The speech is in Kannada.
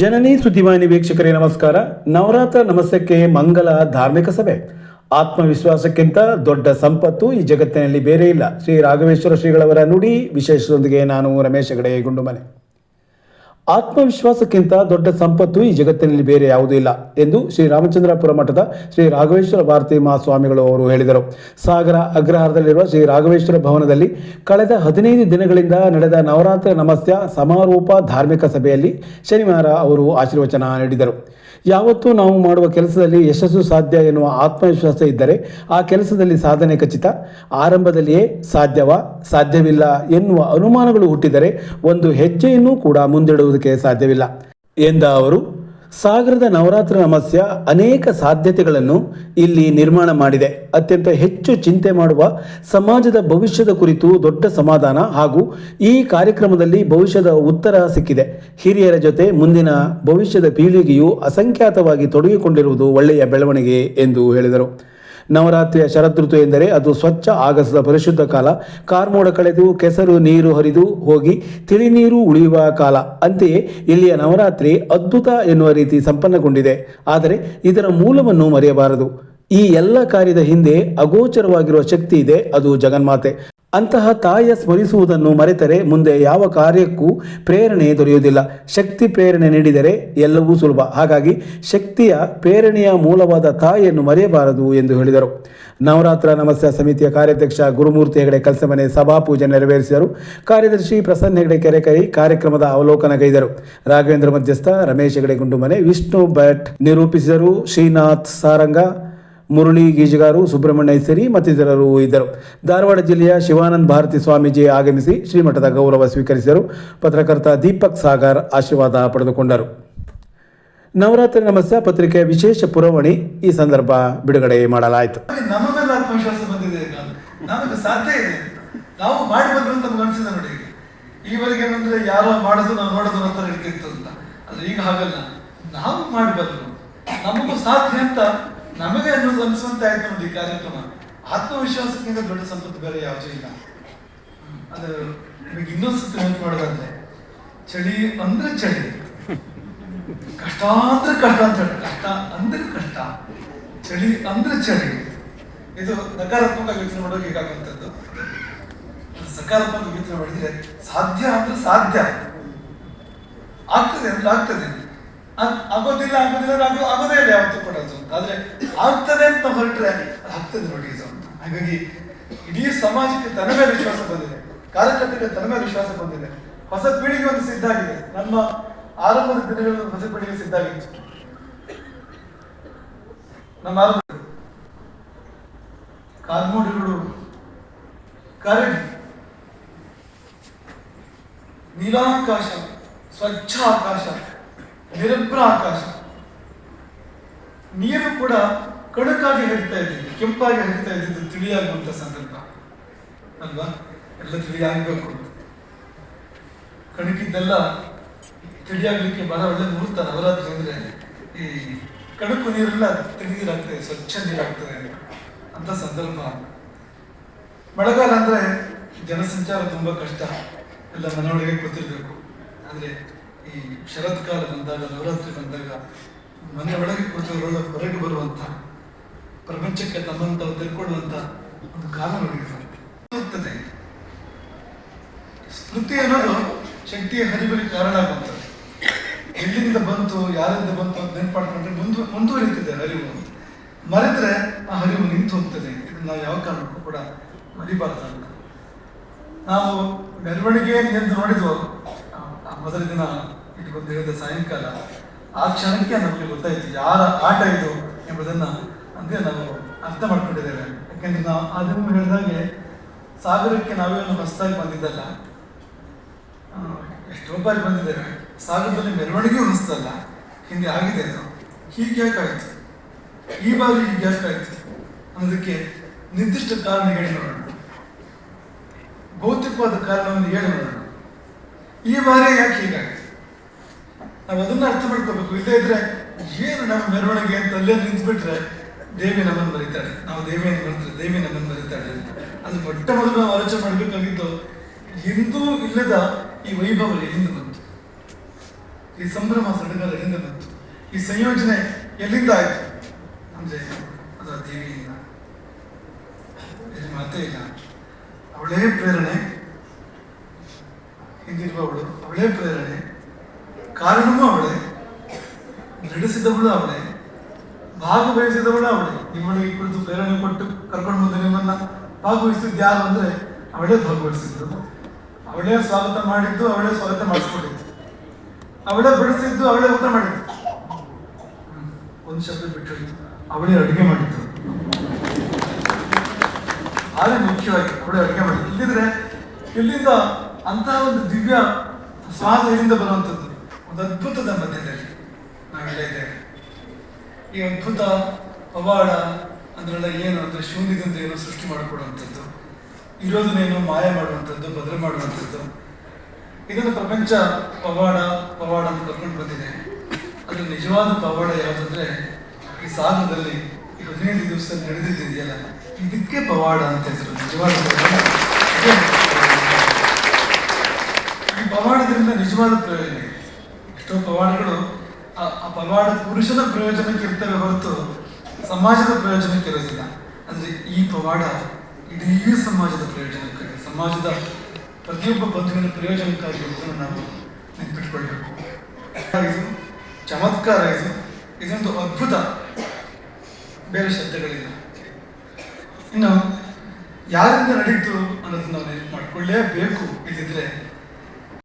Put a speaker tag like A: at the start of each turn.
A: ಜನನಿ ಸುದ್ದಿವಾಹಿನಿ ವೀಕ್ಷಕರೇ, ನಮಸ್ಕಾರ. ನವರಾತ್ರ ನಮಸ್ಯಕ್ಕೆ ಮಂಗಲ ಧಾರ್ಮಿಕ ಸಭೆ. ಆತ್ಮವಿಶ್ವಾಸಕ್ಕಿಂತ ದೊಡ್ಡ ಸಂಪತ್ತು ಈ ಜಗತ್ತಿನಲ್ಲಿ ಬೇರೆ ಇಲ್ಲ. ಶ್ರೀ ರಾಘವೇಶ್ವರ ಶ್ರೀಗಳವರ ನುಡಿ ವಿಶೇಷದೊಂದಿಗೆ ನಾನು ರಮೇಶ್ ಹೆಗಡೆ ಗುಂಡುಮನೆ. ಆತ್ಮವಿಶ್ವಾಸಕ್ಕಿಂತ ದೊಡ್ಡ ಸಂಪತ್ತು ಈ ಜಗತ್ತಿನಲ್ಲಿ ಬೇರೆ ಯಾವುದೂ ಇಲ್ಲ ಎಂದು ಶ್ರೀ ರಾಮಚಂದ್ರಪುರ ಮಠದ ಶ್ರೀ ರಾಘವೇಶ್ವರ ಭಾರತಿ ಮಹಾಸ್ವಾಮಿಗಳು ಅವರು ಹೇಳಿದರು. ಸಾಗರ ಅಗ್ರಹಾರದಲ್ಲಿರುವ ಶ್ರೀ ರಾಘವೇಶ್ವರ ಭವನದಲ್ಲಿ ಕಳೆದ ಹದಿನೈದು ದಿನಗಳಿಂದ ನಡೆದ ನವರಾತ್ರಿ ನಮಸ್ಯ ಸಮಾರೋಪ ಧಾರ್ಮಿಕ ಸಭೆಯಲ್ಲಿ ಶನಿವಾರ ಅವರು ಆಶೀರ್ವಚನ ನೀಡಿದರು. ಯಾವತ್ತೂ ನಾವು ಮಾಡುವ ಕೆಲಸದಲ್ಲಿ ಯಶಸ್ಸು ಸಾಧ್ಯ ಎನ್ನುವ ಆತ್ಮವಿಶ್ವಾಸ ಇದ್ದರೆ ಆ ಕೆಲಸದಲ್ಲಿ ಸಾಧನೆ ಖಚಿತ, ಆರಂಭದಲ್ಲಿಯೇ ಸಾಧ್ಯವ, ಸಾಧ್ಯವಿಲ್ಲ ಎನ್ನುವ ಅನುಮಾನಗಳು ಹುಟ್ಟಿದರೆ ಒಂದು ಹೆಜ್ಜೆಯನ್ನು ಕೂಡ ಮುಂದಿಡುವುದಕ್ಕೆ ಸಾಧ್ಯವಿಲ್ಲ. ಎಂದ ಅವರು, ಸಾಗರದ ನವರಾತ್ರಿ ನಮಸ್ಯ ಅನೇಕ ಸಾಧ್ಯತೆಗಳನ್ನು ಇಲ್ಲಿ ನಿರ್ಮಾಣ ಮಾಡಿದೆ. ಅತ್ಯಂತ ಹೆಚ್ಚು ಚಿಂತೆ ಮಾಡುವ ಸಮಾಜದ ಭವಿಷ್ಯದ ಕುರಿತು ದೊಡ್ಡ ಸಮಾಧಾನ ಹಾಗೂ ಈ ಕಾರ್ಯಕ್ರಮದಲ್ಲಿ ಭವಿಷ್ಯದ ಉತ್ತರ ಸಿಕ್ಕಿದೆ. ಹಿರಿಯರ ಜೊತೆ ಮುಂದಿನ ಭವಿಷ್ಯದ ಪೀಳಿಗೆಯು ಅಸಂಖ್ಯಾತವಾಗಿ ತೊಡಗಿಕೊಂಡಿರುವುದು ಒಳ್ಳೆಯ ಬೆಳವಣಿಗೆ ಎಂದು ಹೇಳಿದರು. ನವರಾತ್ರಿಯ ಶರದೃತು ಎಂದರೆ ಅದು ಸ್ವಚ್ಛ ಆಗಸದ ಪರಿಶುದ್ಧ ಕಾಲ. ಕಾರ್ಮೋಡ ಕಳೆದು ಕೆಸರು ನೀರು ಹರಿದು ಹೋಗಿ ತಿಳಿ ನೀರು ಉಳಿಯುವ ಕಾಲ. ಅಂತೆಯೇ ಇಲ್ಲಿಯ ನವರಾತ್ರಿ ಅದ್ಭುತ ಎನ್ನುವ ರೀತಿ ಸಂಪನ್ನಗೊಂಡಿದೆ. ಆದರೆ ಇದರ ಮೂಲವನ್ನು ಮರೆಯಬಾರದು. ಈ ಎಲ್ಲ ಕಾರ್ಯದ ಹಿಂದೆ ಅಗೋಚರವಾಗಿರುವ ಶಕ್ತಿ ಇದೆ. ಅದು ಜಗನ್ಮಾತೆ. ಅಂತಹ ತಾಯಿಯ ಸ್ಮರಿಸುವುದನ್ನು ಮರೆತರೆ ಮುಂದೆ ಯಾವ ಕಾರ್ಯಕ್ಕೂ ಪ್ರೇರಣೆ ದೊರೆಯುವುದಿಲ್ಲ. ಶಕ್ತಿ ಪ್ರೇರಣೆ ನೀಡಿದರೆ ಎಲ್ಲವೂ ಸುಲಭ. ಹಾಗಾಗಿ ಶಕ್ತಿಯ ಪ್ರೇರಣೆಯ ಮೂಲವಾದ ತಾಯಿಯನ್ನು ಮರೆಯಬಾರದು ಎಂದು ಹೇಳಿದರು. ನವರಾತ್ರ ನಮಸ್ಯ ಸಮಿತಿಯ ಕಾರ್ಯಾಧ್ಯಕ್ಷ ಗುರುಮೂರ್ತಿ ಹೆಗಡೆ ಕಲಸಮನೆ ಸಭಾ ಪೂಜೆ ನೆರವೇರಿಸಿದರು. ಕಾರ್ಯದರ್ಶಿ ಪ್ರಸನ್ನ ಹೆಗಡೆ ಕೆರೆಕೈ ಕಾರ್ಯಕ್ರಮದ ಅವಲೋಕನಗೈದರು ರಾಘವೇಂದ್ರ ಮಧ್ಯಸ್ಥ ರಮೇಶ್ ಹೆಗಡೆ ಗುಂಡುಮನೆ ವಿಷ್ಣು ಭಟ್ ನಿರೂಪಿಸಿದರು. ಶ್ರೀನಾಥ್ ಸಾರಂಗ ಮುರಳಿ ಗೀಜಗಾರು ಸುಬ್ರಹ್ಮಣ್ಯ ಸೇರಿ ಮತ್ತಿತರರು ಇದ್ದರು. ಧಾರವಾಡ ಜಿಲ್ಲೆಯ ಶಿವಾನಂದ ಭಾರತಿ ಸ್ವಾಮೀಜಿ ಆಗಮಿಸಿ ಶ್ರೀಮಠದ ಗೌರವ ಸ್ವೀಕರಿಸಿದರು. ಪತ್ರಕರ್ತ ದೀಪಕ್ ಸಾಗರ್ ಆಶೀರ್ವಾದ ಪಡೆದುಕೊಂಡರು. ನವರಾತ್ರಿ ನಮಸ್ಯ ಪತ್ರಿಕೆಯ ವಿಶೇಷ ಪುರವಣಿ. ಈ ಸಂದರ್ಭ ಬಿಡುಗಡೆ ಮಾಡಲಾಯಿತು.
B: ಈವರೆಗೆ ಏನಂದ್ರೆ ಯಾರೋ ಮಾಡೋದು ನಾವು ನೋಡೋದು ಅಂತ ಹೇಳ್ತಿತ್ತು ಅಂತ. ಆದ್ರೆ ಈಗ ಹಾಗಲ್ಲ. ನಾವು ಮಾಡಬಾರ್ದು ನಮಗೂ ಸಾಧ್ಯ ಅಂತ ನಮಗೆ ಅನ್ನೋದು ಅನಿಸುವಂತ ಆಯ್ತು ನೋಡಿ ಈ ಕಾರ್ಯಕ್ರಮ. ಆತ್ಮವಿಶ್ವಾಸಕ್ಕಿಂತ ದೊಡ್ಡ ಸಂಪತ್ತು ಬೇರೆ ಯಾವುದೂ ಇಲ್ಲ. ಅದು ನಿಮಗೆ ಇನ್ನೊಂದ್ಸತಿ ನೆನಪು ಮಾಡೋದಂದ್ರೆ, ಚಳಿ ಅಂದ್ರೆ ಚಳಿ. ಕಷ್ಟ ಅಂದ್ರೆ ಕಷ್ಟ ಅಂತ ಹೇಳಿ. ಕಷ್ಟ ಅಂದ್ರೆ ಕಷ್ಟ. ಚಳಿ ಅಂದ್ರೆ ಚಳಿ. ಇದು ನಕಾರಾತ್ಮಕ ಯೋಚನೆ ಮಾಡೋಕೆ ಹೀಗಾಗುವಂಥದ್ದು? ಅದು ಸಕಾರಾತ್ಮಕ ಯೋಚನೆ ಮಾಡಿದ್ರೆ ಸಾಧ್ಯ ಅಂದ್ರೆ ಸಾಧ್ಯ. ಆಗ್ತದೆ ಅಂದ್ರೆ ಆಗ್ತದೆ. ಆಗ್- ಆಗೋದಿಲ್ಲ ಆಗೋದಿಲ್ಲ ಆಗೋ ಆಗೋದೇ ಇಲ್ಲ ಯಾವತ್ತು ಕೂಡ ಅದು. ಆದ್ರೆ ಆಗ್ತದೆ ಅಂತ ಹೊರಟ್ರೆ ಅದು ಆಗ್ತದೆ ನೋಡಿ ಇದು. ಹಾಗಾಗಿ ಇಡೀ ಸಮಾಜಕ್ಕೆ ತನ್ನ ವಿಶ್ವಾಸ ಬಂದಿದೆ. ಕಾರ್ಯಕರ್ತರಿಗೆ ತನ್ನ ವಿಶ್ವಾಸ ಬಂದಿದೆ. ಹೊಸ ಪೀಳಿಗೆ ಒಂದು ಸಿದ್ಧ ಆಗಿದೆ. ನಮ್ಮ ಆರಂಭದ ದಿನಗಳಲ್ಲಿ ಹೊಸ ಪೀಳಿಗೆ ಸಿದ್ಧ ನಮ್ಮ ಆರಂಭ ಕಾರ್ಮೋಡಿಗಳು ಕರಡಿ, ನೀಲಾಕಾಶ, ಸ್ವಚ್ಛ ಆಕಾಶ ನಿರಭ್ರ ಆಕಾಶ. ನೀರು ಕೂಡ ಕಡುಕಾಗಿ ಹರಿತಾ ಇದ್ದಿದ್ದು, ಕೆಂಪಾಗಿ ಹರಿತಾ ಇದ್ದಿದ್ದು ತಿಳಿಯಾಗುವಂತ ಸಂದರ್ಭ. ಅಲ್ವಾ? ಎಲ್ಲ ತಿಳಿಯಾಗಬೇಕು ಕಣಕಿದ್ದೆಲ್ಲ ತಿಳಿಯಾಗಲಿಕ್ಕೆ ಬಹಳ ಒಳ್ಳೆ ಮುಹೂರ್ತ ನವರಾತ್ರಿ ಅಂದ್ರೆ ಈ ಕಣಕು ನೀರೆಲ್ಲ ತಿಳಿದಿರಾಗ್ತದೆ ಸ್ವಚ್ಛ ನೀರಾಗ್ತದೆ ಅಂತ ಸಂದರ್ಭ. ಮಳೆಗಾಲ ಅಂದ್ರೆ ಜನಸಂಚಾರ ತುಂಬಾ ಕಷ್ಟ. ಎಲ್ಲ ಮನೆಯೊಳಗೆ ಕೂತಿರ್ಬೇಕು. ಆದ್ರೆ ಈ ಶರತ್ಕಾಲ ಬಂದಾಗ, ನವರಾತ್ರಿ ಬಂದಾಗ, ಮನೆ ಒಳಗೆ ಕೂತಿರೋಲ್ಲ ಹೊರಗೆ ಬರುವಂತ, ಪ್ರಪಂಚಕ್ಕೆ ತಮ್ಮಂತ ತಿಳ್ಕೊಳ್ಳುವಂತ ಒಂದು ಕಾಲ ನೋಡಿರ್ತದೆ ಸ್ಮೃತಿ ಅನ್ನೋದು ಶಕ್ತಿಯ ಹರಿಬರಿ ಕಾರಣ ಆಗುವಂಥದ್ದು ಎಲ್ಲಿಂದ ಬಂತು, ಯಾರಿಂದ ಬಂತು ಅಂತ ನೆನ್ಪಾಡ್ಕೊಂಡ್ರೆ ಮುಂದು ಮುಂದುವರಿತದೆ ಹರಿವು. ಮರೆತರೆ ಆ ಹರಿವು ನಿಂತು ಹೋಗ್ತದೆ. ನಾವು ಯಾವ ಕಾರಣಕ್ಕೂ ಕೂಡ ಮರಿಬಾರ್ದು ನಾವು ಮೆರವಣಿಗೆ ಎಂದು ನೋಡಿದ್ವು ಮೊದಲ ದಿನ ಬಂದು ಹೇಳಿದ ಸಾಯಂಕಾಲ, ಆ ಕ್ಷಣಕ್ಕೆ ನಮಗೆ ಗೊತ್ತಾಯ್ತು ಯಾರ ಆಟ ಇದು ಎಂಬುದನ್ನು ಅಂದ್ರೆ ನಾವು ಅರ್ಥ ಮಾಡ್ಕೊಂಡಿದ್ದೇವೆ. ಯಾಕೆಂದ್ರೆ ನಾವು ಅದನ್ನು ಹೇಳಿದಾಗೆ ಸಾಗರಕ್ಕೆ ನಾವೇನು ಹೊಸದಾಗಿ ಬಂದಿದ್ದಲ್ಲ. ಎಷ್ಟೋ ಬಾರಿ ಬಂದಿದ್ದೇವೆ. ಸಾಗರದಲ್ಲಿ ಮೆರವಣಿಗೆ ಹೊಸದಲ್ಲ. ಹಿಂದೆ ಆಗಿದೆ ಅದು. ಹೀಗೆ ಯಾಕಾಯ್ತು ಈ ಬಾರಿ ಹೀಗೆ ಯಾಕಾಯ್ತು ಅನ್ನೋದಕ್ಕೆ ನಿರ್ದಿಷ್ಟ ಕಾರಣ ಹೇಳಿ ನೋಡೋಣ. ಭೌತಿಕವಾದ ಕಾರಣವನ್ನು ಹೇಳಿ ನೋಡೋಣ. ಈ ಬಾರಿ ಯಾಕೆ ಹೀಗಾಯ್ತು ನಾವು ಅದನ್ನ ಅರ್ಥ ಮಾಡ್ಕೋಬೇಕು. ಇಲ್ಲೇ ಇದ್ರೆ ಏನು ನಮ್ಮ ಮೆರವಣಿಗೆ ಅಂತ ಅಲ್ಲೇ ನಿಂತ್ಬಿಟ್ರೆ ದೇವಿ ನಮ್ಮನ್ನು ಬರೀತಾಳೆ ನಾವು ದೇವಿಯನ್ನು ಬರ್ತಾರೆ ದೇವಿ ನಮ್ಮನ್ನು ಬರೀತಾಳೆ ಅಂತ. ಅದು ಮೊಟ್ಟ ಮೊದಲು ನಾವು ಆಲೋಚನೆ ಮಾಡಬೇಕಾಗಿದ್ದು ಹಿಂದೂ ಇಲ್ಲದ ಈ ವೈಭವ ಎಲ್ಲಿಂದ ಬಂತು? ಈ ಸಂಭ್ರಮ ಸಡಗರ ಎಲ್ಲಿಂದ ಬಂತು? ಈ ಸಂಯೋಜನೆ ಎಲ್ಲಿಂದ ಆಯ್ತು? ಅಂದ್ರೆ ಅದು ದೇವಿಯಿಂದ ಮಾತೇ ಇಲ್ಲ. ಅವಳೇ ಪ್ರೇರಣೆ. ಹಿಂದಿರುವವಳು ಅವಳೇ ಪ್ರೇರಣೆ. ಕಾರಣವೂ ಅವಳೆ. ನಡೆಸಿದವಳು ಅವಳೆ. ಭಾಗವಹಿಸಿದವಳು ಅವಳೆ. ನಿಮ್ಮನ್ನು ಈ ಕುರಿತು ಪ್ರೇರಣೆ ಕೊಟ್ಟು ಕರ್ಕೊಂಡು ಬಂದು ನಿಮ್ಮನ್ನ ಭಾಗವಹಿಸಿದ್ದು ಯಾರು ಅಂದ್ರೆ ಅವಳೇ ಭಾಗವಹಿಸಿದ್ದು. ಅವಳೇ ಸ್ವಾಗತ ಮಾಡಿದ್ದು, ಅವಳೇ ಸ್ವಾಗತ ಮಾಡಿಸ್ಕೊಂಡಿದ್ದು. ಅವಳೇ ಬಡಿಸಿದ್ದು, ಅವಳೇ ಊಟ ಮಾಡಿದ್ದು. ಒಂದು ಶಬ್ದ ಬಿಟ್ಟು. ಅವಳೇ ಅಡುಗೆ ಮಾಡಿದ್ದು. ಆದ್ರೆ ಮುಖ್ಯವಾಗಿ ಅವಳೇ ಅಡುಗೆ ಮಾಡಿದ್ದು. ಇಲ್ಲಿದ್ರೆ ಇಲ್ಲಿಂದ ಅಂತಹ ಒಂದು ದಿವ್ಯ ಸ್ವಾದ ಇಲ್ಲಿಂದ ಬರುವಂಥದ್ದು. ಒಂದು ಅದ್ಭುತದ ಮಧ್ಯದಲ್ಲಿ ನಾವೆಲ್ಲ ಇದ್ದೇವೆ. ಈ ಅದ್ಭುತ ಪವಾಡ ಅಂದ್ರೆಲ್ಲ ಏನು ಅಂದರೆ ಶೂನ್ಯದಿಂದ ಏನೋ ಸೃಷ್ಟಿ ಮಾಡಿಕೊಡುವಂಥದ್ದು, ಇರೋದನ್ನೇನೋ ಮಾಯ ಮಾಡುವಂಥದ್ದು, ಬದಲು ಮಾಡುವಂಥದ್ದು. ಇದನ್ನು ಪ್ರಪಂಚ ಪವಾಡ ಪವಾಡ ಅಂತ ಕರ್ಕೊಂಡು ಬಂದಿದೆ. ಅದು ನಿಜವಾದ ಪವಾಡ ಯಾವುದಂದ್ರೆ ಈ ಸಾಲದಲ್ಲಿ ಈ ಹದಿನೈದು ದಿವಸ ನಡೆದಿದ್ದೆಯಲ್ಲ ಇದಕ್ಕೆ ಪವಾಡ ಅಂತ ಹೆಸರು. ನಿಜವಾದ ಈ ಪವಾಡದಿಂದ ನಿಜವಾದ ಪ್ರಯೋಜನ. ಎಷ್ಟೋ ಪವಾಡಗಳು ಆ ಪವಾಡ ಪುರುಷನ ಪ್ರಯೋಜನಕ್ಕೆ ಇರ್ತವೆ ಹೊರತು ಸಮಾಜದ ಪ್ರಯೋಜನಕ್ಕೆ ಇರೋದಿಲ್ಲ. ಅಂದ್ರೆ ಈ ಪವಾಡ ಇಡೀ ಸಮಾಜದ ಪ್ರಯೋಜನಕ್ಕಾಗಿ ಸಮಾಜದ ಪ್ರತಿಯೊಬ್ಬ ಬಂಧುವಿನ ಪ್ರಯೋಜನಕ್ಕಾಗಿ ಇರುವುದನ್ನು ನಾವು ನೆನಪಿಟ್ಕೊಳ್ಬೇಕು. ಇದು ಚಮತ್ಕಾರ, ಇದು ಇದೊಂದು ಅದ್ಭುತ. ಬೇರೆ ಶಬ್ದಗಳಿಲ್ಲ. ಇನ್ನು ಯಾರಿಂದ ನಡೀತು ಅನ್ನೋದನ್ನ ನಾವು ನೆನಪು ಮಾಡಿಕೊಳ್ಳೇಬೇಕು. ಇದಿದ್ರೆ